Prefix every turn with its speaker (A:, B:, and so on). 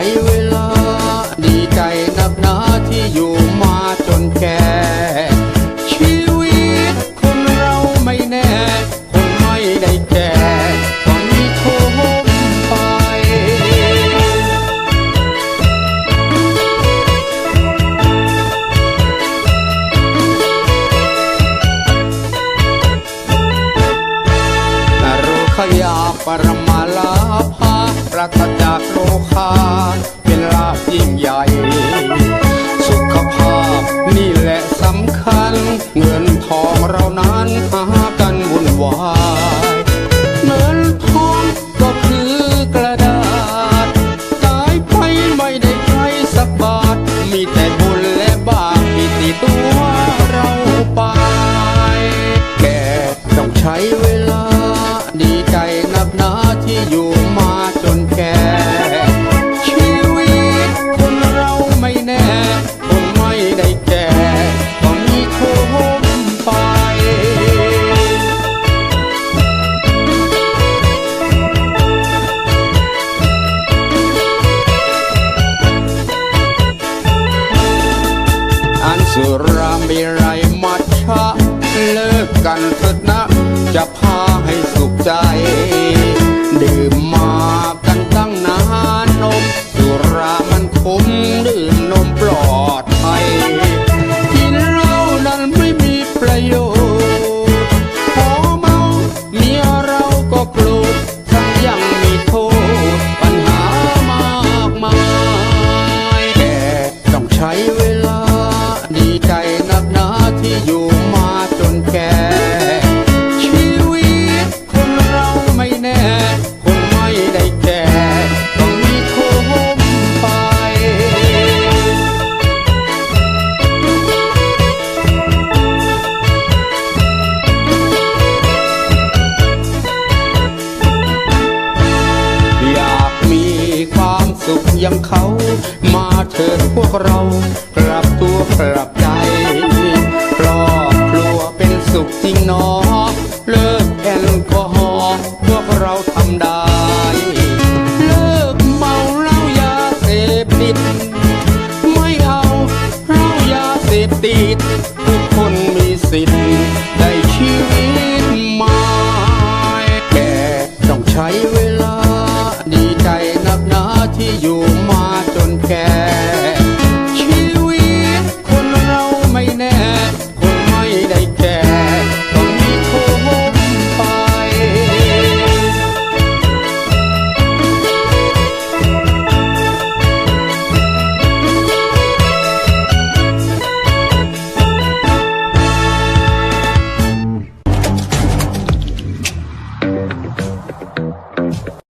A: ายเวลา ดีใจนับหนาที่อยู่มาจนแก่ ชีวิตคนเราไม่แน่คงไม่ได้แก่ต้องมีโชมไป นรกขยาปรมาลาภา รักจากโลคาเป็นลาบยิ่งใหญ่ สุขภาพนี่แหละสำคัญ เงินทองเรา สุรามีไรมัดชะเลิกกันเถิดนะ จะพาให้สุขใจ ดื่มุขยังเขา มาเถิดพวกเรา กลับตัวกลับใจ มาจนแก่